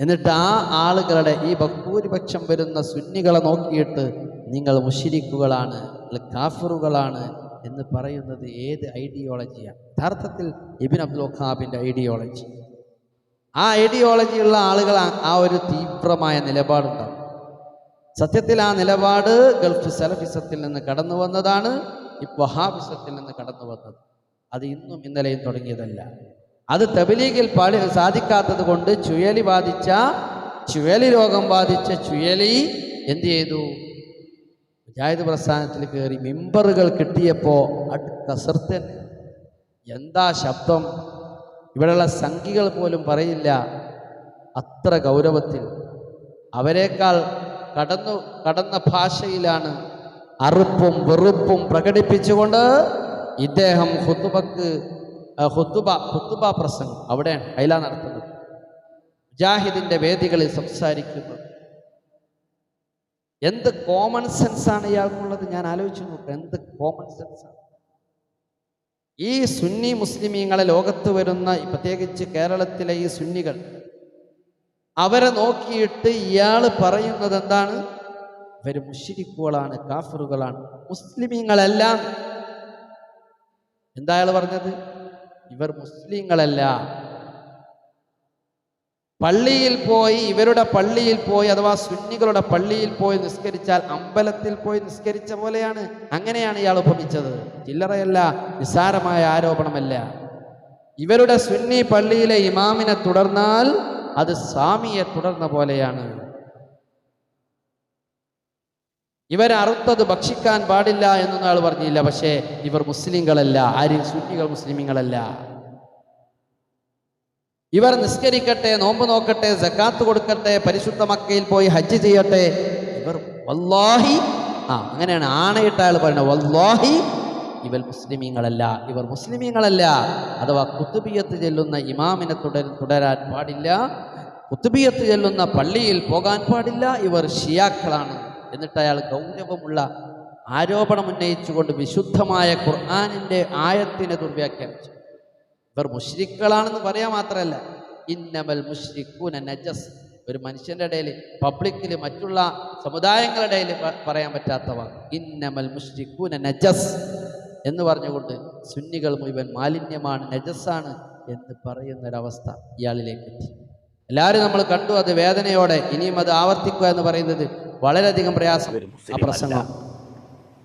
എന്നിട്ട് ആ ആളുകളുടെ ഈ ഭൂരിപക്ഷം വരുന്ന സുന്നികളെ നോക്കിയിട്ട് നിങ്ങൾ മുഷിരിക്കുകളാണ് കാഫറുകളാണ് എന്ന് പറയുന്നത് ഏത് ഐഡിയോളജിയാണ് യഥാർത്ഥത്തിൽ ഇബിൻ അബ്ദുൽ വഹാബിന്റെ ഐഡിയോളജി ആ ഐഡിയോളജിയുള്ള ആളുകൾ ആ- ഒരു തീവ്രമായ നിലപാടുണ്ടാവും. സത്യത്തിൽ ആ നിലപാട് ഗൾഫ് സലഫിസത്തിൽ നിന്ന് കടന്നു വന്നതാണ് ഈ വഹാബിസത്തിൽ നിന്ന് കടന്നു വന്നത്. അത് ഇന്നും ഇന്നലെയും തുടങ്ങിയതല്ല. അത് തബിലീഗിൽ പാടി സാധിക്കാത്തത് കൊണ്ട് ചുഴലി ബാധിച്ച ചുഴലി രോഗം ബാധിച്ച ചുഴലി എന്ത് ചെയ്തു? മുജാഹിദ് പ്രസ്ഥാനത്തിൽ കയറി മെമ്പറുകൾ കിട്ടിയപ്പോൾ കസർത്തൻ എന്താ ശബ്ദം? ഇവിടെയുള്ള സംഖികൾ പോലും പറയില്ല. അത്ര ഗൗരവത്തിൽ. അവരെക്കാൾ കടന്നു കടന്ന ഭാഷയിലാണ് അറുപ്പും വെറുപ്പും പ്രകടിപ്പിച്ചുകൊണ്ട് ഇദ്ദേഹം ഹുത്തുബക്ക് ഹുത്തുബ ഹുത്തുബ പ്രസംഗം അവിടെയാണ് അയില നടത്തുന്നത്. ജാഹിദിന്റെ വേദികളിൽ സംസാരിക്കുന്നത് എന്ത് കോമൺ സെൻസ് ആണ് ഇയാൾക്കുള്ളത്? ഞാൻ ആലോചിച്ചു നോക്കുക എന്ത് കോമൺ സെൻസ് ആണ്? ഈ സുന്നി മുസ്ലിമീങ്ങളെ ലോകത്ത് വരുന്ന പ്രത്യേകിച്ച് കേരളത്തിലെ ഈ സുന്നികൾ അവരെ നോക്കിയിട്ട് ഇയാൾ പറയുന്നത് എന്താണ്? ഇവർ മുഷിരിക്കുകളാണ് കാഫറുകളാണ് മുസ്ലിമീങ്ങളെല്ലാം. എന്താ അയാൾ പറഞ്ഞത്? ഇവർ മുസ്ലിങ്ങളല്ല. പള്ളിയിൽ പോയി ഇവരുടെ പള്ളിയിൽ പോയി അഥവാ സുന്നികളുടെ പള്ളിയിൽ പോയി നിസ്കരിച്ചാൽ അമ്പലത്തിൽ പോയി നിസ്കരിച്ച പോലെയാണ്. അങ്ങനെയാണ് ഇയാൾ ഉപമിച്ചത് ചില്ലറയല്ല നിസ്സാരമായ ആരോപണമല്ല. ഇവരുടെ സുന്നി പള്ളിയിലെ ഇമാമിനെ തുടർന്നാൽ അത് സ്വാമിയെ തുടർന്ന പോലെയാണ്. ഇവർ അറുത്തത് ഭക്ഷിക്കാൻ പാടില്ല എന്നൊന്നും ആൾ പറഞ്ഞില്ല. പക്ഷേ ഇവർ മുസ്ലിങ്ങളല്ല. ആരും സുന്നികൾ മുസ്ലിമീങ്ങളല്ല. ഇവർ നിസ്കരിക്കട്ടെ നോമ്പ് നോക്കട്ടെ ജക്കാത്ത് കൊടുക്കട്ടെ പരിശുദ്ധ മക്കയിൽ പോയി ഹജ്ജ് ചെയ്യട്ടെ. ഇവർ വല്ലാഹി ആ അങ്ങനെയാണ് ആണയിട്ട് ആൾ പറയുന്നത്. വല്ലാഹി ഇവർ മുസ്ലിമീങ്ങളല്ല. ഇവർ മുസ്ലിമീങ്ങളല്ല. അഥവാ കുത്തുബിയത്ത് ചെല്ലുന്ന ഇമാമിനെ തുടർ തുടരാൻ പാടില്ല. കുത്തുബിയത്ത് ചെല്ലുന്ന പള്ളിയിൽ പോകാൻ പാടില്ല. ഇവർ ഷിയാക്കളാണ്. എന്നിട്ട് അയാൾ ഗൗരവമുള്ള ആരോപണം ഉന്നയിച്ചുകൊണ്ട് വിശുദ്ധമായ ഖുർആാനിന്റെ ആയത്തിനെ ദുർവ്യാഖ്യാനിച്ചു. ഇവർ മുഷ്രിക്കുകളാണെന്ന് പറയാൻ മാത്രമല്ല ഇന്നമൽ മുഷ്രിഖൂന നജസ്. ഒരു മനുഷ്യന്റെ ഇടയിൽ പബ്ലിക്കിൽ മറ്റുള്ള സമുദായങ്ങളുടെ ഇടയിൽ പറയാൻ പറ്റാത്തവ ഇന്നമൽ മുഷ്രിഖൂന നജസ് എന്ന് പറഞ്ഞുകൊണ്ട് സുന്നികൾ മുഴുവൻ മാലിന്യമാണ് നജസ്സാണ് എന്ന് പറയുന്ന ഒരവസ്ഥ ഇയാളിലേക്ക് എത്തി. എല്ലാവരും നമ്മൾ കണ്ടു അത് വേദനയോടെ ഇനിയും അത് ആവർത്തിക്കുക എന്ന് പറയുന്നത് വളരെയധികം പ്രയാസം വരും ആ പ്രസംഗം.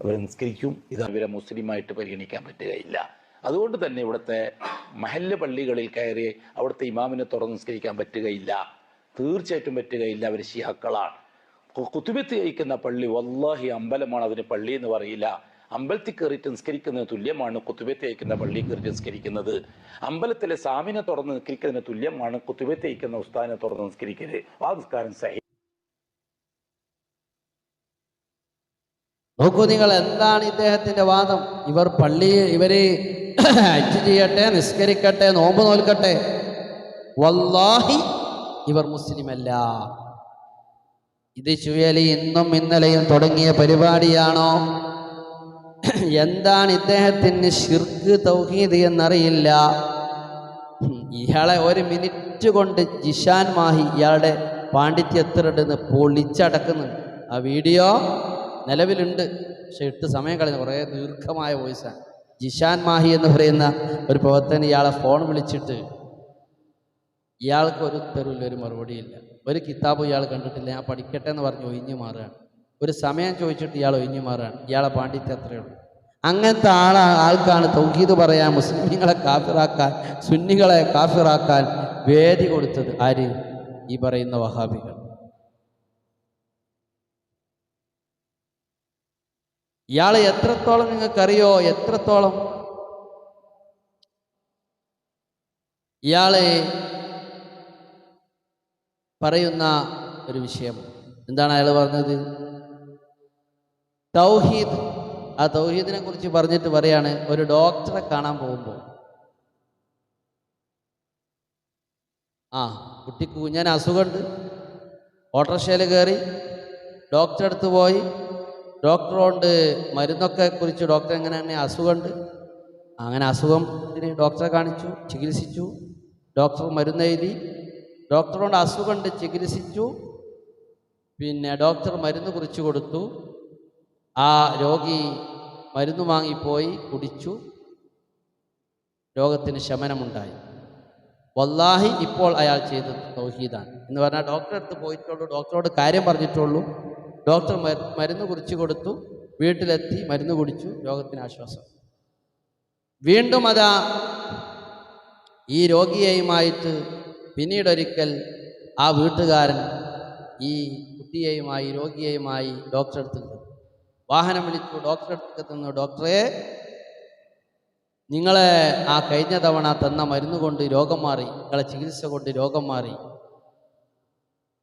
അവർ നിസ്കരിക്കും. ഇത് അവരെ മുസ്ലിമായിട്ട് പരിഗണിക്കാൻ പറ്റുകയില്ല. അതുകൊണ്ട് തന്നെ ഇവിടുത്തെ മഹല്ല് പള്ളികളിൽ കയറി അവിടുത്തെ ഇമാമിനെ തുറന്ന് നിസ്കരിക്കാൻ പറ്റുകയില്ല. തീർച്ചയായിട്ടും പറ്റുകയില്ല. അവർ ഷിയാക്കളാണ് കു- കുത്തുബത്ത് കഴിക്കുന്ന പള്ളി വല്ലാഹി അമ്പലമാണ് അതിന് പള്ളി എന്ന് പറയില്ല. അമ്പലത്തിൽ കയറിയിട്ട് നിസ്കരിക്കുന്നതിന് തുല്യമാണ്. കുത്തുബത്ത് അയക്കുന്ന പള്ളി കയറിയിട്ട് നിസ്കരിക്കുന്നത്. അമ്പലത്തിലെ സാമിനെ തുറന്ന് നിസ്കരിക്കുന്നതിന് തുല്യമാണ്. കുത്തുബത്ത് അയക്കുന്ന ഉസ്താദിനെ തുറന്ന് നിസ്കരിക്കരുത് ആ നിസ്കാരം സഹി നോക്കൂ നിങ്ങൾ എന്താണ് ഇദ്ദേഹത്തിന്റെ വാദം? ഇവർ പള്ളി ഇവരെ ഹജ്ജ് ചെയ്യട്ടെ നിസ്കരിക്കട്ടെ നോമ്പ് നോൽക്കട്ടെ. വല്ലാഹി ഇവർ മുസ്ലിമല്ല. ഇത് ചുഴലി ഇന്നും ഇന്നലെയും തുടങ്ങിയ പരിപാടിയാണോ? എന്താണ് ഇദ്ദേഹത്തിന് ഷിർക്ക് തൗഹീദ് എന്നറിയില്ല? ഇയാളെ ഒരു മിനിറ്റ് കൊണ്ട് ജിഷാൻ മാഹി ഇയാളുടെ പാണ്ഡിത്യം എത്ര ഉണ്ടെന്ന് പൊളിച്ചടക്കുന്നുണ്ട്. ആ വീഡിയോ നിലവിലുണ്ട്. പക്ഷെ ഇട്ട് സമയം കളഞ്ഞു. കുറേ ദീർഘമായ വോയിസാണ് ജിഷാൻ മാഹി എന്ന് പറയുന്ന ഒരു പ്രവർത്തകൻ ഇയാളെ ഫോൺ വിളിച്ചിട്ട് ഇയാൾക്ക് ഒരു ഉത്തരവില്ല ഒരു മറുപടിയില്ല ഒരു കിതാബും ഇയാൾ കണ്ടിട്ടില്ല. ഞാൻ പഠിക്കട്ടെ എന്ന് പറഞ്ഞ് ഒഴിഞ്ഞു മാറുകയാണ്. ഒരു സമയം ചോദിച്ചിട്ട് ഇയാൾ ഒഴിഞ്ഞു മാറുകയാണ്. ഇയാളെ പാണ്ഡിത്യം അത്രയേ ഉള്ളൂ. അങ്ങനത്തെ ആളാ ആൾക്കാണ് തൗഹീദ് പറയാൻ മുസ്ലിങ്ങളെ കാഫിറാക്കാൻ സുന്നികളെ കാഫിറാക്കാൻ വേദി കൊടുത്തത് ആര്? ഈ പറയുന്ന വഹാബികൾ. ഇയാളെ എത്രത്തോളം നിങ്ങൾക്കറിയോ? എത്രത്തോളം? ഇയാളെ പറയുന്ന ഒരു വിഷയം. എന്താണ് അയാൾ പറഞ്ഞത്? തൗഹീദ്. ആ തൗഹീദിനെ കുറിച്ച് പറഞ്ഞിട്ട് പറയാണ് ഒരു ഡോക്ടറെ കാണാൻ പോകുമ്പോൾ. ആ കുട്ടിക്ക് ഞാൻ അസുഖമുണ്ട്. ഓട്ടോറിക്ഷയിൽ കയറി ഡോക്ടറെ അടുത്ത് പോയി. ഡോക്ടറോണ്ട് മരുന്നൊക്കെ കുറിച്ച് ഡോക്ടർ എങ്ങനെ തന്നെ അസുഖമുണ്ട്? അങ്ങനെ അസുഖത്തിന് ഡോക്ടറെ കാണിച്ചു ചികിത്സിച്ചു. ഡോക്ടർ മരുന്ന് എഴുതി. ഡോക്ടറോട് അസുഖമുണ്ട് ചികിത്സിച്ചു. പിന്നെ ഡോക്ടർ മരുന്ന് കുറിച്ച് കൊടുത്തു. ആ രോഗി മരുന്ന് വാങ്ങിപ്പോയി കുടിച്ചു. രോഗത്തിന് ശമനമുണ്ടായി. വല്ലാഹി ഇപ്പോൾ അയാൾ ചെയ്തത് തൗഹീദാണ്. എന്ന് പറഞ്ഞാൽ ഡോക്ടറെ അടുത്ത് പോയിട്ടുള്ളൂ ഡോക്ടറോട് കാര്യം പറഞ്ഞിട്ടുള്ളൂ. ഡോക്ടർ മരു- മരുന്ന് കുറിച്ച് കൊടുത്തു. വീട്ടിലെത്തി മരുന്ന് കുടിച്ചു രോഗത്തിന് ആശ്വാസം. വീണ്ടും അതാ ഈ രോഗിയെയുമായിട്ട് പിന്നീടൊരിക്കൽ ആ വീട്ടുകാരൻ ഈ കുട്ടിയെയുമായി രോഗിയെയുമായി ഡോക്ടറെ അടുത്ത്. വാഹനം വിളിച്ചു. ഡോക്ടറെ അടുത്ത് തന്നു ഡോക്ടറെ നിങ്ങളെ ആ കഴിഞ്ഞ തവണ തന്ന മരുന്ന് കൊണ്ട് രോഗം മാറി നിങ്ങളെ ചികിത്സ കൊണ്ട് രോഗം മാറി.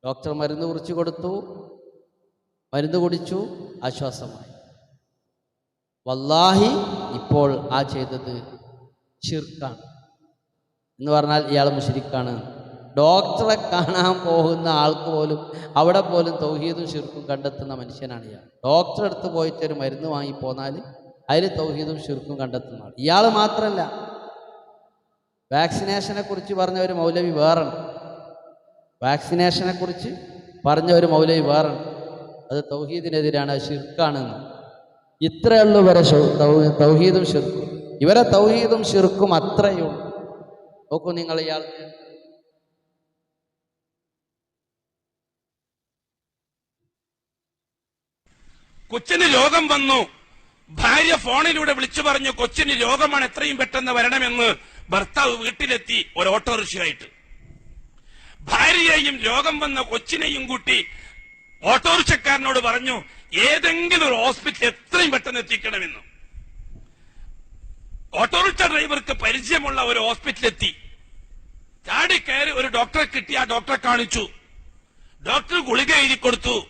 ഡോക്ടർ മരുന്ന് കുറിച്ച് കൊടുത്തു. മരുന്ന് കുടിച്ചു ആശ്വാസമായി. വല്ലാഹി ഇപ്പോൾ ആ ചെയ്തത് ഷിർക്കാണ് എന്ന് പറഞ്ഞാൽ ഇയാൾ മുഷിരിക്കാണ്. ഡോക്ടറെ കാണാൻ പോകുന്ന ആൾക്ക് പോലും അവിടെ പോലും തൗഹീദും ഷിർക്കും കണ്ടെത്തുന്ന മനുഷ്യനാണ് ഇയാൾ. ഡോക്ടറെ അടുത്ത് പോയിട്ട് ഒരു മരുന്ന് വാങ്ങി പോന്നാൽ അതിൽ തൗഹീദും ഷിർക്കും കണ്ടെത്തുന്ന ആൾ ഇയാൾ മാത്രമല്ല വാക്സിനേഷനെ കുറിച്ച് പറഞ്ഞ ഒരു മൗലവി വേറെ വാക്സിനേഷനെ കുറിച്ച് പറഞ്ഞ ഒരു മൗലവി വേറുണ്ട് അത് തൗഹീദിനെതിരാണ് ഷിർക്കാണെന്ന് ഇത്രയുള്ളൂ വരെ തൗഹീദും ഷിർക്കും ഇവരെ തൗഹീദും ഷിർക്കും അത്രയുള്ളൂ നോക്കൂ നിങ്ങൾ ഇയാൾ കൊച്ചിന് രോഗം വന്നു. ഭാര്യ ഫോണിലൂടെ വിളിച്ചു പറഞ്ഞു കൊച്ചിന് രോഗമാണ് എത്രയും പെട്ടെന്ന് വരണമെന്ന്. ഭർത്താവ് വീട്ടിലെത്തി ഒരു ഓട്ടോറിക്ഷയായിട്ട്. ഭാര്യയെയും രോഗം വന്ന കൊച്ചിനെയും കൂട്ടി ഓട്ടോറിക്ഷക്കാരനോട് പറഞ്ഞു ഏതെങ്കിലും ഒരു ഹോസ്പിറ്റൽ എത്രയും പെട്ടെന്ന് എത്തിക്കണമെന്ന്. ഓട്ടോറിക്ഷ ഡ്രൈവർക്ക് പരിചയമുള്ള ഒരു ഹോസ്പിറ്റലെത്തി ചാടി കയറി ഒരു ഡോക്ടറെ കിട്ടി ആ ഡോക്ടറെ കാണിച്ചു. ഡോക്ടർ ഗുളിക എഴുതി കൊടുത്തു.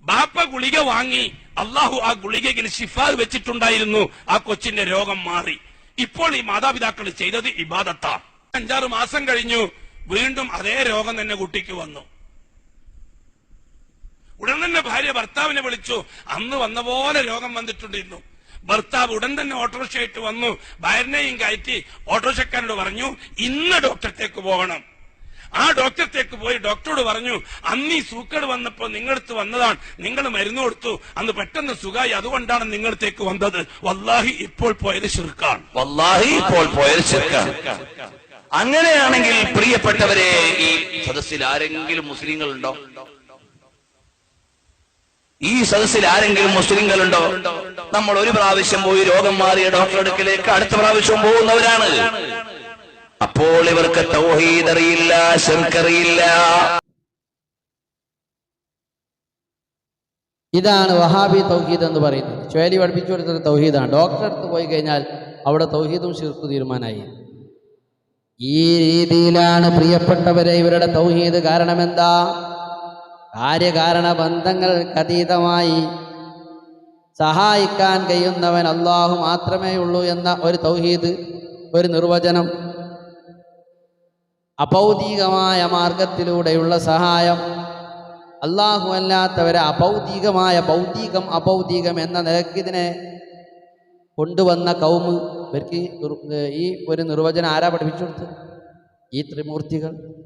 ബാപ്പ ഗുളിക വാങ്ങി അള്ളാഹു ആ ഗുളികയിൽ ഷിഫാ വെച്ചിട്ടുണ്ടായിരുന്നു ആ കൊച്ചിന്റെ രോഗം മാറി. ഇപ്പോൾ ഈ മാതാപിതാക്കൾ ചെയ്തത് ഇബാദത്താ. അഞ്ചാറ് മാസം കഴിഞ്ഞു വീണ്ടും അതേ രോഗം തന്നെ കുട്ടിക്ക് വന്നു. ഉടൻ തന്നെ ഭാര്യ ഭർത്താവിനെ വിളിച്ചു. അന്ന് വന്ന പോലെ രോഗം വന്നിട്ടുണ്ടിരുന്നു ഭർത്താവ് ഉടൻ തന്നെ ഓട്ടോറിക്ഷയായിട്ട് വന്നു. ഭാര്യനെയും കയറ്റി ഓട്ടോറിക്ഷക്കാരനോട് പറഞ്ഞു ഇന്ന് ഡോക്ടറത്തേക്ക് പോകണം. ആ ഡോക്ടറത്തേക്ക് പോയി ഡോക്ടറോട് പറഞ്ഞു അന്ന് ഈ സൂക്കേട് വന്നപ്പോ നിങ്ങളടുത്ത് വന്നതാണ്. നിങ്ങൾ മരുന്ന് കൊടുത്തു. അന്ന് പെട്ടെന്ന് സുഖമായി. അതുകൊണ്ടാണ് നിങ്ങളത്തേക്ക് വന്നത്. വല്ലാഹി ഇപ്പോൾ പോയത് ശിർക്കാണ്. വല്ലാഹി ഇപ്പോൾ പോയത് ശിർക്കാണ്. അങ്ങനെയാണെങ്കിൽ പ്രിയപ്പെട്ടവരെ ഈ സദസ്സിൽ ആരെങ്കിലും മുസ്ലിങ്ങളുണ്ടോ? ഈ സദസ്സിൽ ആരെങ്കിലും മുസ്ലിങ്ങളുണ്ടോ? നമ്മൾ ഒരു പ്രാവശ്യം പോയി രോഗം മാറിയ ഡോക്ടറെ അടുക്കലേക്ക് അടുത്ത പ്രാവശ്യം പോകുന്നവരാണ്. അപ്പോൾ ഇവർക്ക് തൗഹീദ് അറിയില്ല ശിർക്കറിയില്ല ഇതാണ് വഹാബി തൗഹീദ് എന്ന് പറയുന്നത്. ചുഴലി പഠിപ്പിച്ചു കൊടുത്തൊരു തൗഹീദാണ്. ഡോക്ടറെ അടുത്ത് പോയി കഴിഞ്ഞാൽ അവിടെ തൗഹീദും ശിർക്കു തീരുമാനമായി. ഈ രീതിയിലാണ് പ്രിയപ്പെട്ടവരെ ഇവരുടെ തൗഹീദ് കാരണം എന്താ കാര്യകാരണ ബന്ധങ്ങൾക്ക് അതീതമായി സഹായിക്കാൻ കഴിയുന്നവൻ അള്ളാഹു മാത്രമേ ഉള്ളൂ എന്ന ഒരു തൗഹീദ് ഒരു നിർവചനം അഭൗതികമായ മാർഗത്തിലൂടെയുള്ള സഹായം അള്ളാഹു അല്ലാത്തവരെ അഭൗതികമായ ഭൗതികം അഭൗതികം എന്ന നിലക്കിതിനെ കൊണ്ടുവന്ന കൗമ് ഇവർക്ക് ഈ ഒരു നിർവചനം ആരാ പഠിപ്പിച്ചു കൊടുത്തത്? ഈ ത്രിമൂർത്തികൾ.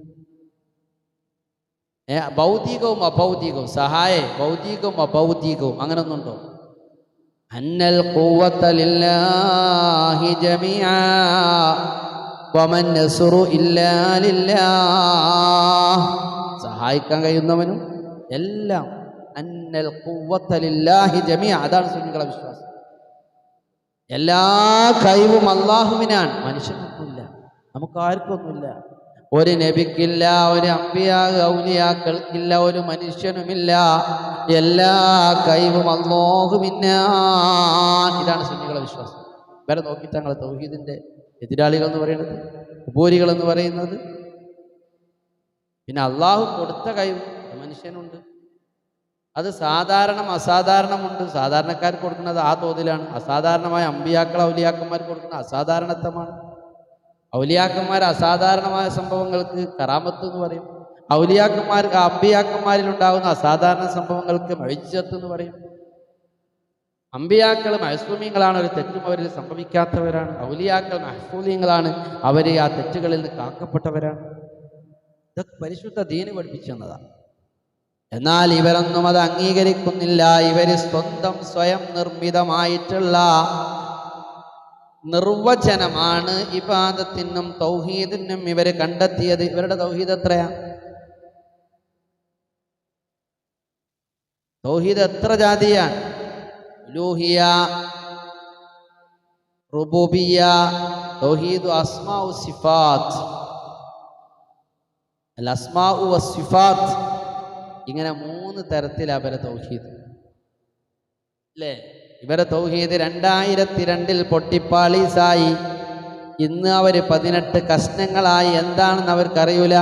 ഭൗതികവും അഭൗതികവും സഹായ ഭൗതികവും അഭൗതികവും അങ്ങനെ ഒന്നുണ്ടോ അന്നൽ ഖുവ്വത ലില്ലാഹി ജമീആ വമൻ നസ്റു ഇല്ലാ ലില്ലാഹ്. സഹായിക്കാൻ കഴിയുന്നവനും എല്ലാം അന്നൽ ഖുവ്വത ലില്ലാഹി ജമീഅ അതാണ് സുന്നികളെ വിശ്വാസം. എല്ലാ കഴിവും അള്ളാഹുവിനാണ് നമുക്ക് ആർക്കൊന്നുമില്ല ഒരു നബിക്കില്ല ഒരു അമ്പിയാ ഔലിയാക്കൾക്കില്ല ഒരു മനുഷ്യനുമില്ല. എല്ലാ കൈവും അള്ളാഹുവിനാ ഇതാണ് സുന്നികളെ വിശ്വാസം. വരെ നോക്കി തങ്ങളെ തൗഹീദിന്റെ എതിരാളികൾ എന്ന് പറയുന്നത് ഉപൂരികൾ എന്ന് പറയുന്നത്. പിന്നെ അള്ളാഹു കൊടുത്ത കഴിവ് മനുഷ്യനുണ്ട്. അത് സാധാരണ അസാധാരണമുണ്ട്. സാധാരണക്കാർ കൊടുക്കുന്നത് ആ തോതിലാണ്. അസാധാരണമായ അമ്പിയാക്കൾ ഔലിയാക്കന്മാർ കൊടുക്കുന്ന അസാധാരണത്വമാണ്. ഔലിയാക്കന്മാർ അസാധാരണമായ സംഭവങ്ങൾക്ക് കറാമത്ത് എന്ന് പറയും. ഔലിയാക്കന്മാർ അമ്പിയാക്കന്മാരിൽ ഉണ്ടാകുന്ന അസാധാരണ സംഭവങ്ങൾക്ക് മഴിച്ചത്ത് എന്ന് പറയും. അമ്പിയാക്കൾ മഹസൂമിങ്ങളാണ് ഒരു തെറ്റും അവരിൽ സംഭവിക്കാത്തവരാണ്. ഔലിയാക്കൾ മഹസൂലിയങ്ങളാണ് അവർ ആ തെറ്റുകളിൽ നിന്ന് കാക്കപ്പെട്ടവരാണ്. ഇതൊക്കെ പരിശുദ്ധ ദീന് പഠിപ്പിച്ചെന്നതാണ്. എന്നാൽ ഇവരൊന്നും അത് അംഗീകരിക്കുന്നില്ല. ഇവർ സ്വന്തം സ്വയം നിർമ്മിതമായിട്ടുള്ള നിർവചനമാണ് ഇബാദത്തിനും തൗഹീദിനും ഇവർ കണ്ടെത്തിയത്. ഇവരുടെ തൗഹീദ് എത്രയാ? തൗഹീദ് എത്ര ജാതിയാണ്? ലൂഹിയ റുബൂബിയ തൗഹീദ് അസ്മാഉ സിഫാത്ത്. അൽ അസ്മാഉ സിഫാത്ത്. ഇങ്ങനെ മൂന്ന് തരത്തിലാണ് അവരെ തൗഹീദ്. അല്ലേ? ഇവരെ തൗഹീദ് രണ്ടായിരത്തി രണ്ടിൽ പൊട്ടിപ്പാളീസായി. ഇന്ന് അവർ പതിനെട്ട് കഷ്ണങ്ങളായി. എന്താണെന്ന് അവർക്കറിയൂല.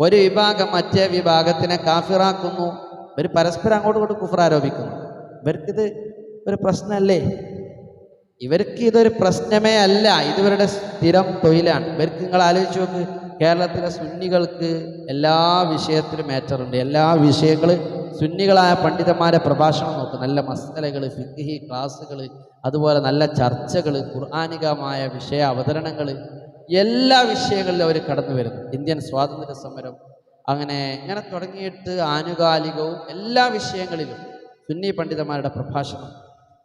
ഒരു വിഭാഗം മറ്റേ വിഭാഗത്തിനെ കാഫിറാക്കുന്നു. ഇവർ പരസ്പരം അങ്ങോട്ട് ഇങ്ങോട്ടും കുഫർ ആരോപിക്കുന്നു ഇവർക്കിത് ഒരു പ്രശ്നമല്ലേ? ഇവർക്ക് ഇതൊരു പ്രശ്നമേ അല്ല. ഇതുവരുടെ സ്ഥിരം തൊഴിലാണ്. ഇവർക്ക് നിങ്ങൾ ആലോചിച്ച് നോക്ക്. കേരളത്തിലെ സുന്നികൾക്ക് എല്ലാ വിഷയത്തിലും മാറ്ററുണ്ട് എല്ലാ വിഷയങ്ങൾ സുന്നികളായ പണ്ഡിതന്മാരെ പ്രഭാഷണം നോക്കും. നല്ല മസലകൾ ഫിഖി ക്ലാസ്സുകൾ അതുപോലെ നല്ല ചർച്ചകൾ ഖുർആാനികമായ വിഷയ അവതരണങ്ങൾ എല്ലാ വിഷയങ്ങളിലും അവർ കടന്നു വരുന്നു. ഇന്ത്യൻ സ്വാതന്ത്ര്യ സമരം അങ്ങനെ ഇങ്ങനെ തുടങ്ങിയിട്ട് ആനുകാലികവും എല്ലാ വിഷയങ്ങളിലും സുന്നി പണ്ഡിതന്മാരുടെ പ്രഭാഷണം.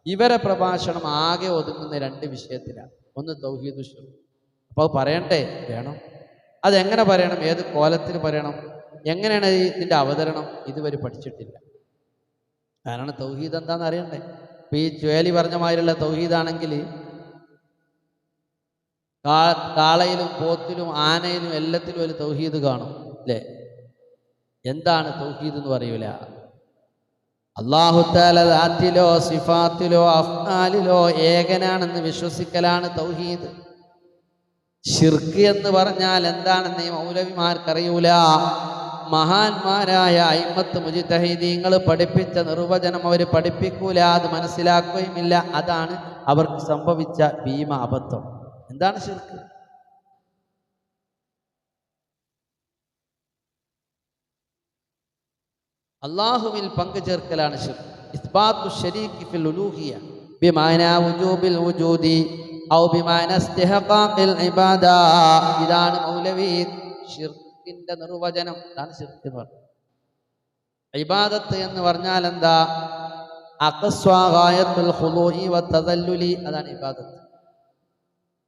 ഇവരെ പ്രഭാഷണം ആകെ ഒതുങ്ങുന്ന രണ്ട് വിഷയത്തിലാണ്. ഒന്ന് തൗഹീദ് അപ്പോൾ പറയണ്ടേ? വേണം. അതെങ്ങനെ പറയണം? ഏത് കോലത്തിൽ പറയണം? എങ്ങനെയാണ് ഇതിന്റെ അവതരണം? ഇതുവരെ പഠിച്ചിട്ടില്ല. കാരണം തൗഹീദ് എന്താണെന്ന് അറിയണ്ടേ? ഇപ്പം ഈ ചുവേലി പറഞ്ഞ മാതിരിയുള്ള തൗഹീദാണെങ്കിൽ കാ കാളയിലും പോത്തിലും ആനയിലും എല്ലാത്തിലും ഒരു തൗഹീദ് കാണും അല്ലേ? എന്താണ് തൗഹീദ് എന്ന് പറയൂല? അള്ളാഹുത്താല സിഫാത്തിലോ അഫ്നാലിലോ ഏകനാണെന്ന് വിശ്വസിക്കലാണ് തൗഹീദ്. ഷിർക്ക് എന്ന് പറഞ്ഞാൽ എന്താണെന്ന് ഈ മൗലവിമാർക്കറിയൂല. മഹാന്മാരായ അയിമത്ത് മുജിത്തഹീദീങ്ങൾ പഠിപ്പിച്ച നിർവചനം അവർ പഠിപ്പിക്കൂല അത് മനസ്സിലാക്കുകയുമില്ല. അതാണ് അവർക്ക് സംഭവിച്ച ഭീമ അബദ്ധം എന്താണ് ഷിർക്ക് അള്ളാഹുവിൽ പങ്കുചേർക്കലാണ് ഷിർക്ക് ഇസ്ബാത്തു ഷരീഖ് ഫിൽ ഉലൂഹിയ. ബിമാന വുജൂബിൽ വുജൂദി. ഇതാണ് മൗലവി ഷിർക്കിന്റെ നിർവചനം. ഇതാണ് ഷിർക്ക് എന്ന് പറയുന്നത് ഇബാദത്ത് എന്ന് പറഞ്ഞാൽ എന്താ? അതാണ് ഇബാദത്ത്.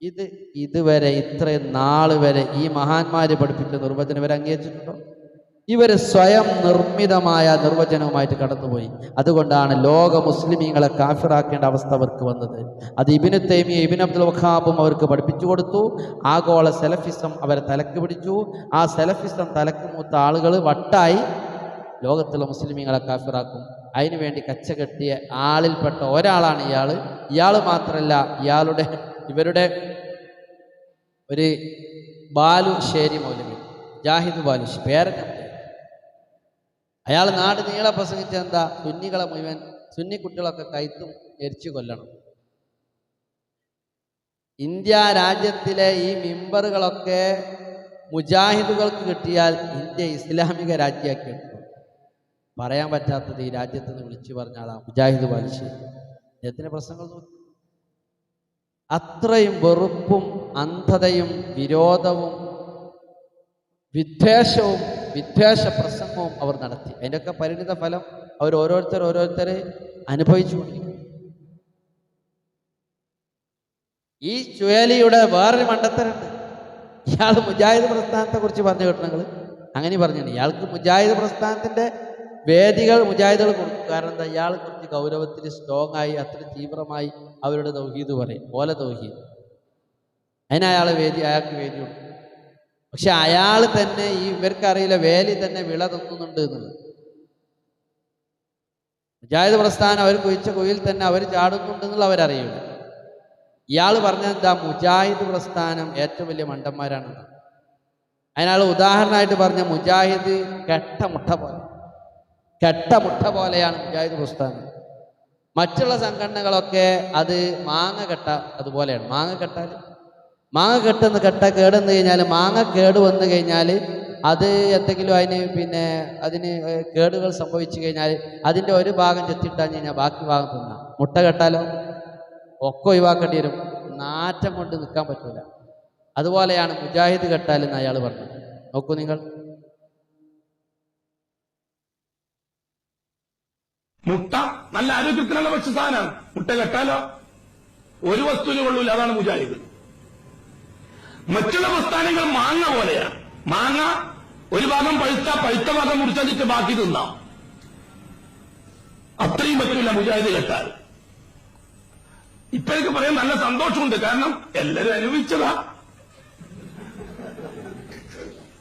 ഇത് ഇതുവരെ ഇത്രയും നാൾ വരെ ഈ മഹാന്മാര് പഠിപ്പിച്ച നിർവചനം വരെ അംഗീകരിച്ചിട്ടുണ്ടോ? ഇവർ സ്വയം നിർമ്മിതമായ നിർവചനവുമായിട്ട് കടന്നുപോയി. അതുകൊണ്ടാണ് ലോക മുസ്ലിമീങ്ങളെ കാഫിറാക്കേണ്ട അവസ്ഥ അവർക്ക് വന്നത്. അത് ഇബിന് തൈമിയ ഇബിൻ അബ്ദുൽ വഖാബും അവർക്ക് പഠിപ്പിച്ചു കൊടുത്തു. ആഗോള സെലഫിസം അവരെ തലക്ക് പിടിച്ചു. ആ സെലഫിസം തലക്ക് മൂത്ത ആളുകൾ വട്ടായി ലോകത്തുള്ള മുസ്ലിമീങ്ങളെ കാഫിറാക്കും. അതിനുവേണ്ടി കച്ചകെട്ടിയ ആളിൽപ്പെട്ട ഒരാളാണ് ഇയാൾ ഇയാൾ മാത്രമല്ല ഇയാളുടെ ഇവരുടെ ഒരു ബാലുശ്ശേരി മൗലവി ജാഹിദ് ബാലുശ്ശേരി പേരൊക്കെ അയാൾ നാട് നീളെ പ്രസംഗിച്ച എന്താ? സുന്നികളെ മുഴുവൻ സുന്നി കുട്ടികളൊക്കെ കൈത്തും എരിച്ചു കൊല്ലണം. ഇന്ത്യ രാജ്യത്തിലെ ഈ മിമ്പറുകളൊക്കെ മുജാഹിദുകൾക്ക് കിട്ടിയാൽ ഇന്ത്യ ഇസ്ലാമിക രാജ്യമാക്കി പറയാൻ പറ്റാത്തത് ഈ രാജ്യത്ത് നിന്ന് വിളിച്ചു പറഞ്ഞാളാ മുജാഹിദ് ബാലിശ്ശേരി. അദ്ദേഹത്തിന്റെ പ്രശ്നങ്ങൾ നോക്കി. അത്രയും വെറുപ്പും അന്ധതയും വിരോധവും വിദ്വേഷവും വിദ്വേഷ പ്രസംഗവും അവർ നടത്തി. അതിന്റെയൊക്കെ പരിണിത ഫലം അവർ ഓരോരുത്തർ ഓരോരുത്തരെ അനുഭവിച്ചുകൊണ്ടിരിക്കും ഈ ചുഴലിയുടെ വേറൊരു മണ്ടത്തരുണ്ട്. ഇയാൾ മുജാഹിദ് പ്രസ്ഥാനത്തെ കുറിച്ച് പറഞ്ഞു കേട്ടണങ്ങൾ അങ്ങനെ പറഞ്ഞാണ്. ഇയാൾക്ക് മുജാഹിദ് പ്രസ്ഥാനത്തിന്റെ വേദികൾ മുജാഹിദുകൾ കൊടുക്കും കാരണം എന്താ? ഇയാൾ കുറച്ച് ഗൗരവത്തിൽ സ്ട്രോങ് ആയി അത്ര തീവ്രമായി അവരുടെ തൗഹീദ് പറയും. ഓല തൗഹീദ്. അതിന് വേദി അയാൾക്ക് വേദി കൊടുക്കും പക്ഷെ അയാൾ തന്നെ ഈ ഇവർക്കറിയില്ല വേലി തന്നെ വിള തിന്നുന്നുണ്ട് എന്നുള്ളത്. മുജാഹിദ് പ്രസ്ഥാനം അവർ കുഴിച്ച കുയിൽ തന്നെ അവർ ചാടുന്നുണ്ട് എന്നുള്ള അവരറിയില്ല. ഇയാൾ പറഞ്ഞ എന്താ? മുജാഹിദ് പ്രസ്ഥാനം ഏറ്റവും വലിയ മണ്ടന്മാരാണെന്ന്. അതിനാൾ ഉദാഹരണമായിട്ട് പറഞ്ഞ മുജാഹിദ് കെട്ട മുട്ട പോലെ. കെട്ട മുട്ട പോലെയാണ് മുജാഹിദ് പ്രസ്ഥാനം. മറ്റുള്ള സംഘടനകളൊക്കെ അത് മാങ്ങ കെട്ട അതുപോലെയാണ്. മാങ്ങ കെട്ടാൽ മാങ്ങ കെട്ടുന്ന കെട്ട കേടെന്ന് കഴിഞ്ഞാൽ മാങ്ങ കേട് വന്നു കഴിഞ്ഞാൽ അത് എന്തെങ്കിലും അതിന് പിന്നെ അതിന് കേടുകൾ സംഭവിച്ചു കഴിഞ്ഞാൽ അതിന്റെ ഒരു ഭാഗം ചെത്തിയിട്ടാന്ന് കഴിഞ്ഞാൽ ബാക്കി ഭാഗം തിന്നാം. മുട്ട കെട്ടാലോ? ഒക്കെ ഒഴിവാക്കേണ്ടി വരും. നാറ്റം കൊണ്ട് നിൽക്കാൻ പറ്റില്ല അതുപോലെയാണ് മുജാഹിദ് കെട്ടാലെന്ന് അയാൾ പറഞ്ഞു. നോക്കൂ നിങ്ങൾ. മുട്ട നല്ല ആരോഗ്യത്തിനുള്ള ഭക്ഷ്യ സാധനമാണ് മുട്ട കെട്ടാലോ? ഒരു വസ്തുവിന് കൊള്ളൂല. അതാണ് മുജാഹിദ്. മറ്റുള്ള പ്രസ്ഥാനങ്ങൾ മാങ്ങ പോലെയാണ്. മാങ്ങ ഒരു ഭാഗം പഴുത്ത പഴുത്ത ഭാഗം മുറിച്ചിട്ട് ബാക്കി തിന്നാം. അത്രയും പറ്റില്ല മുജാഹിദ് കെട്ടാൽ. ഇപ്പൊ എനിക്ക് പറയാൻ നല്ല സന്തോഷമുണ്ട്. കാരണം എല്ലാരും അനുഭവിച്ചതാ.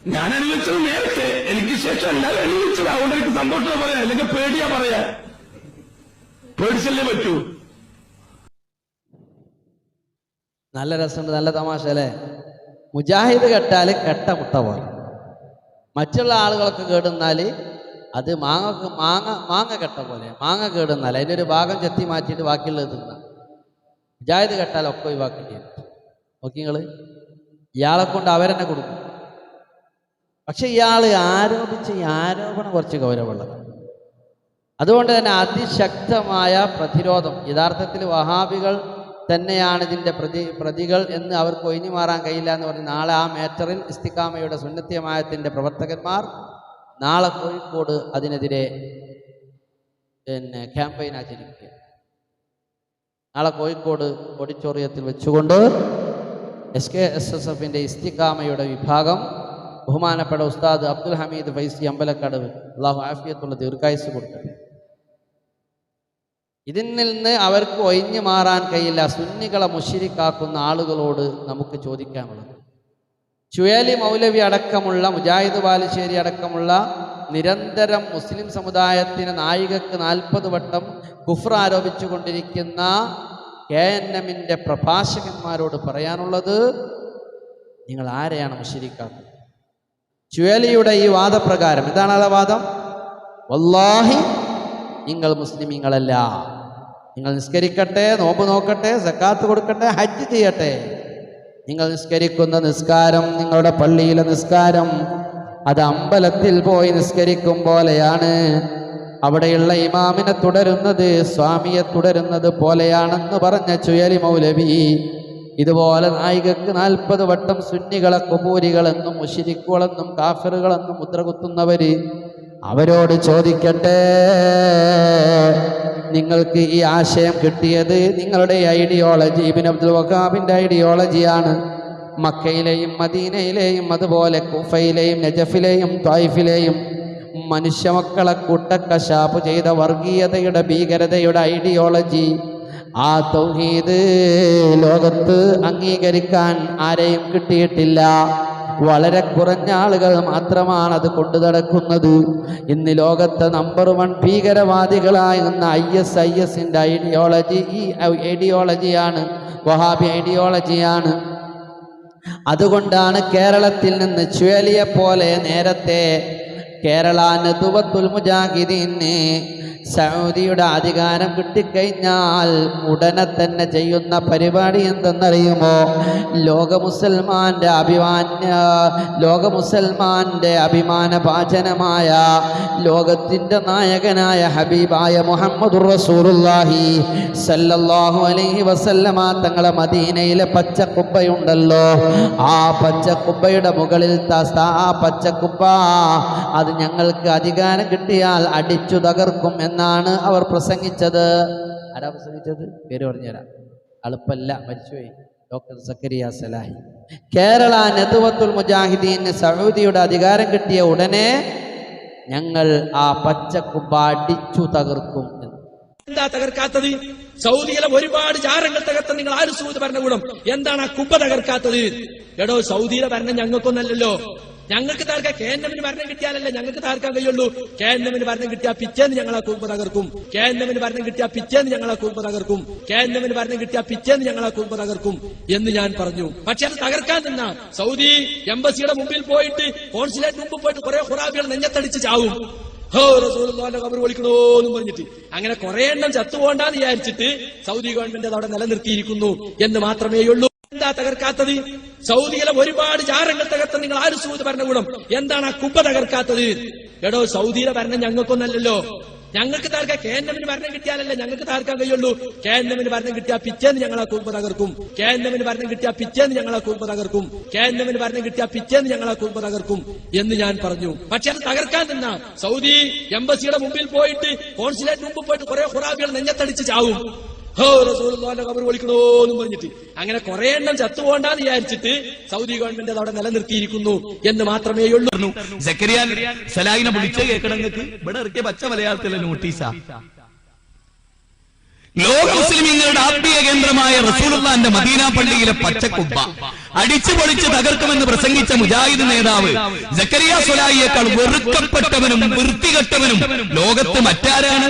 ഞാൻ അനുഭവിച്ചത് നേരത്തെ. എനിക്ക് ശേഷം എല്ലാവരും അനുഭവിച്ചത്. അതുകൊണ്ട് എനിക്ക് സന്തോഷം പറയാം അല്ലെങ്കിൽ പേടിയാ പറയാ പേടിച്ചല്ലേ പറ്റൂ? നല്ല രസമുണ്ട്. നല്ല തമാശ അല്ലേ? മുജാഹിദ് കെട്ടാൽ കെട്ട മുട്ട പോലെ മറ്റുള്ള ആളുകളൊക്കെ കേടുന്നാൽ അത് മാങ്ങ മാങ്ങ മാങ്ങ കെട്ട പോലെ മാങ്ങ കേടുന്നാൽ അതിന്റെ ഒരു ഭാഗം ചെത്തി മാറ്റിയിട്ട് ബാക്കിയുള്ളത് തിന്നാം. മുജാഹിദ് കെട്ടാൽ ഒക്കെ ഒഴിവാക്കേണ്ടി വരും. നോക്കി നിങ്ങൾ ഇയാളെ കൊണ്ട് അവരെന്നെ കൊടുക്കും. പക്ഷെ ഇയാൾ ആരോപിച്ച ഈ ആരോപണം കുറച്ച് ഗൗരവമുള്ളതാണ് അതുകൊണ്ട് തന്നെ അതിശക്തമായ പ്രതിരോധം യഥാർത്ഥത്തിൽ വഹാബികൾ തന്നെയാണ് ഇതിന്റെ പ്രതി പ്രതികൾ എന്ന് അവർക്ക് ഒഴിഞ്ഞു മാറാൻ കഴിയില്ല എന്ന് പറഞ്ഞ് നാളെ ആ മേറ്ററിൽ ഇസ്തിക്കാമയുടെ സുന്നത്യമായത്തിന്റെ പ്രവർത്തകന്മാർ നാളെ കോഴിക്കോട് അതിനെതിരെ പിന്നെ ക്യാമ്പയിൻ ആചരിക്കുക നാളെ കോഴിക്കോട് ഓഡിറ്റോറിയത്തിൽ വെച്ചുകൊണ്ട് എസ് കെ എസ് എസ് എഫിന്റെ ഇസ്തിക്കാമയുടെ വിഭാഗം ബഹുമാനപ്പെട്ട ഉസ്താദ് അബ്ദുൽ ഹമീദ് ഫൈസി അമ്പലക്കടവ് അള്ളാഹു ആഫിയത്തുള്ള ദീർഘായുസ് കൊടുക്കട്ടെ. ഇതിൽ നിന്ന് അവർക്ക് ഒഴിഞ്ഞു മാറാൻ കഴിയില്ല. സുന്നികളെ മുഷിരിക്കാക്കുന്ന ആളുകളോട് നമുക്ക് ചോദിക്കാനുള്ളത്. ചുയലി മൗലവി അടക്കമുള്ള മുജാഹിദ് ബാലുശ്ശേരി അടക്കമുള്ള നിരന്തരം മുസ്ലിം സമുദായത്തിന് നായികക്ക് നാൽപ്പത് വട്ടം കുഫ്ര ആരോപിച്ചു കൊണ്ടിരിക്കുന്ന കെ എൻ എമ്മിന്റെ പ്രഭാഷകന്മാരോട് പറയാനുള്ളത് നിങ്ങൾ ആരെയാണ് മുഷിരിക്കാക്കുന്നത് ചുയലിയുടെ ഈ വാദപ്രകാരം. എന്താണ് ആ വാദം? വല്ലാഹി നിങ്ങൾ മുസ്ലിമീങ്ങളല്ല നിങ്ങൾ നിസ്കരിക്കട്ടെ നോമ്പ് നോക്കട്ടെ സക്കാത്ത് കൊടുക്കട്ടെ ഹജ്ജ് ചെയ്യട്ടെ. നിങ്ങൾ നിസ്കരിക്കുന്ന നിസ്കാരം നിങ്ങളുടെ പള്ളിയിലെ നിസ്കാരം അത് അമ്പലത്തിൽ പോയി നിസ്കരിക്കും പോലെയാണ്. അവിടെയുള്ള ഇമാമിനെ തുടരുന്നത് സ്വാമിയെ തുടരുന്നത് പോലെയാണെന്ന് പറഞ്ഞ ചുയലി മൗലവി ഇതുപോലെ നായികക്ക് നാൽപ്പത് വട്ടം സുന്നികളെ കുമൂരികളെന്നും മുഷിരിക്കുകളെന്നും കാഫറുകളെന്നും മുദ്ര കുത്തുന്നവര് അവരോട് ചോദിക്കട്ടെ. നിങ്ങൾക്ക് ഈ ആശയം കിട്ടിയത് നിങ്ങളുടെ ഐഡിയോളജി ഇബിൻ അബ്ദുൽ വഖാബിന്റെ ഐഡിയോളജിയാണ് മക്കയിലെയും മദീനയിലെയും അതുപോലെ കുഫയിലെയും നജഫിലെയും ത്വായിഫിലെയും മനുഷ്യമക്കളെ കൂട്ടക്കശാപ്പ് ചെയ്ത വർഗീയതയുടെ ഭീകരതയുടെ ഐഡിയോളജി ആ തൗഹീദ് ലോകത്ത് അംഗീകരിക്കാൻ ആരെയും കിട്ടിയിട്ടില്ല. വളരെ കുറഞ്ഞ ആളുകൾ മാത്രമാണ് അത് കൊണ്ടു നടക്കുന്നത്. ഇന്ന് ലോകത്തെ നമ്പർ വൺ ഭീകരവാദികളായി നിന്ന ഐ എസ് ഐ എസിന്റെ ഐഡിയോളജി ഈ ഐഡിയോളജിയാണ് വഹാബി ഐഡിയോളജിയാണ് അതുകൊണ്ടാണ് കേരളത്തിൽ നിന്ന് ചുഴലിയെ പോലെ നേരത്തെ കേരള നദുവത്തുൽ മുജാഹിദീന് സൗദിയുടെ അധികാരം കിട്ടിക്കഴിഞ്ഞാൽ ഉടനെ തന്നെ ചെയ്യുന്ന പരിപാടി എന്തെന്നറിയുമോ? ലോക മുസൽമാന്റെ അഭിമാന്യ ലോക മുസൽമാന്റെ അഭിമാന പാചനമായ ലോകത്തിന്റെ നായകനായ ഹബീബായ മുഹമ്മദ് റസൂറുല്ലാഹി സല്ലല്ലാഹു അലൈഹി വസല്ലമ തങ്ങളെ മദീനയിലെ പച്ചക്കുബ്ബയുണ്ടല്ലോ ആ പച്ചക്കുബ്ബയുടെ മുകളിൽ ആ പച്ചക്കുബ്ബ അത് ഞങ്ങൾക്ക് അധികാരം കിട്ടിയാൽ അടിച്ചു തകർക്കും എന്നാണ് അവർ പ്രസംഗിച്ചത്. ആരാ പ്രസംഗിച്ചത്? പേര് പറഞ്ഞുതരാം. അളുപ്പല്ല മരിച്ചുപോയി. ഡോക്ടർ സക്കരിയ സലാഹി. കേരള നെതുവത്തുൽ മുജാഹിദീന് സൗദിയുടെ അധികാരം കിട്ടിയ ഉടനെ ഞങ്ങൾ ആ പച്ചക്കുമ്പ അടിച്ചു തകർക്കും എന്താ തകർക്കാത്തത്? സൗദിയിലെ ഒരുപാട് ജാരങ്ങൾ തകർത്ത നിങ്ങൾ ആര് സൂത് ഭരണകൂടം? എന്താണ് ആ കുപ്പ തകർക്കാത്തത്? എടോ സൗദിയിലെ ഭരണം ഞങ്ങൾക്കൊന്നല്ലല്ലോ. ഞങ്ങൾക്ക് തകർക്കാൻ കെ എൻ എമ്മിന് ഭരണം കിട്ടിയാലല്ലേ ഞങ്ങൾക്ക് തകർക്കാൻ കഴിയുള്ളൂ? കെ എൻ എമ്മിന് ഭരണം കിട്ടിയാൽ പിറ്റേന്ന് ഞങ്ങൾ ആ കുമ്പ് തകർക്കും. കെ എൻ എമ്മിന് ഭരണം കിട്ടിയാൽ പിച്ചേന്ന് ഞങ്ങൾ ആ കുമ്പ് തകർക്കും. കെ എൻ എമ്മിന് ഭരണം കിട്ടിയാൽ പിറ്റേന്ന് ഞങ്ങൾ ആ തകർക്കും എന്ന് ഞാൻ പറഞ്ഞു. പക്ഷെ അത് തകർക്കാൻ നിന്ന. സൗദി എംബസിയുടെ മുമ്പിൽ പോയിട്ട് കോൺസുലേറ്റ് മുമ്പ് പോയിട്ട് കുറെ ഹുറാബികൾ നെഞ്ഞത്തടിച്ച് ചാവും. ഹോ എന്നും പറഞ്ഞിട്ട്. അങ്ങനെ കുറെ എണ്ണം ചത്തുപോണ്ടാന്ന് വിചാരിച്ചിട്ട് സൗദി ഗവൺമെന്റ് അത് അവിടെ നിലനിർത്തിയിരിക്കുന്നു എന്ന് മാത്രമേ ഉള്ളൂ എന്താ തകർക്കാത്തത്? സൗദിയിലെ ഒരുപാട് ജാരങ്ങൾ തകർത്ത നിങ്ങൾ ആര് സൂത് ഭരണകൂടം എന്താണ് ആ കുപ്പ തകർക്കാത്തത്? എടോ സൗദിയിലെ ഭരണം ഞങ്ങൾക്കൊന്നല്ലല്ലോ. ഞങ്ങൾക്ക് തകർക്കാൻ കെ എൻ എമ്മിന് ഭരണം കിട്ടിയാലല്ലേ ഞങ്ങൾക്ക് താർക്കാൻ കഴിയുള്ളൂ. കെ എൻ എമ്മിന് ഭരണം കിട്ടിയാൽ പിറ്റേന്ന് ഞങ്ങൾ ആ കുടുംബ തകർക്കും. കെ എൻ എമ്മിന് ഭരണം കിട്ടിയാൽ പിറ്റേന്ന് ഞങ്ങൾ ആ കുടുംബ തകർക്കും. കെ എൻ എമ്മിന് ഭരണം കിട്ടിയാൽ പിറ്റേന്ന് ഞങ്ങൾ ആ കുടുംബ തകർക്കും എന്ന് ഞാൻ പറഞ്ഞു. പക്ഷെ അത് തകർക്കാൻ നിന്ന. സൗദി എംബസിയുടെ മുമ്പിൽ പോയിട്ട് കോൺസുലേറ്റ് മുമ്പിൽ പോയിട്ട് കുറെ ഖുറാബികൾ നെഞ്ഞത്തടിച്ച് ചാവും. ഹോ റസൂലുള്ളാഹിന്റെ ഖബർ വിളിക്കണോന്നും പറഞ്ഞിട്ട്. അങ്ങനെ കുറെ എണ്ണം ചത്തുപോണ്ടെന്ന് വിചാരിച്ചിട്ട് സൗദി ഗവൺമെന്റ് അവിടെ നിലനിർത്തിയിരിക്കുന്നു എന്ന് മാത്രമേ ഉള്ളൂ. സക്കരിയാൻ സലാഹിനെ വിളിച്ച കേൾക്കണങ്ങൾക്ക് ഇവിടെ ഇറക്കിയ പച്ച മലയാളത്തിലെ നോട്ടീസാ. ലോക മുസ്ലിമീങ്ങളുടെ ആത്മീയ കേന്ദ്രമായ റസൂലുള്ളാന്റെ മദീന പള്ളിയിലെ പച്ചക്കുപ്പ അടിച്ചു പൊളിച്ച് തകർക്കുമെന്ന് പ്രസംഗിച്ച മുജാഹിദ് നേതാവ് ജക്കരിയ സൊലായിയേക്കാൾ വെറുക്കപ്പെട്ടവനും വൃത്തികെട്ടവനും ലോകത്ത് മറ്റാരാണ്?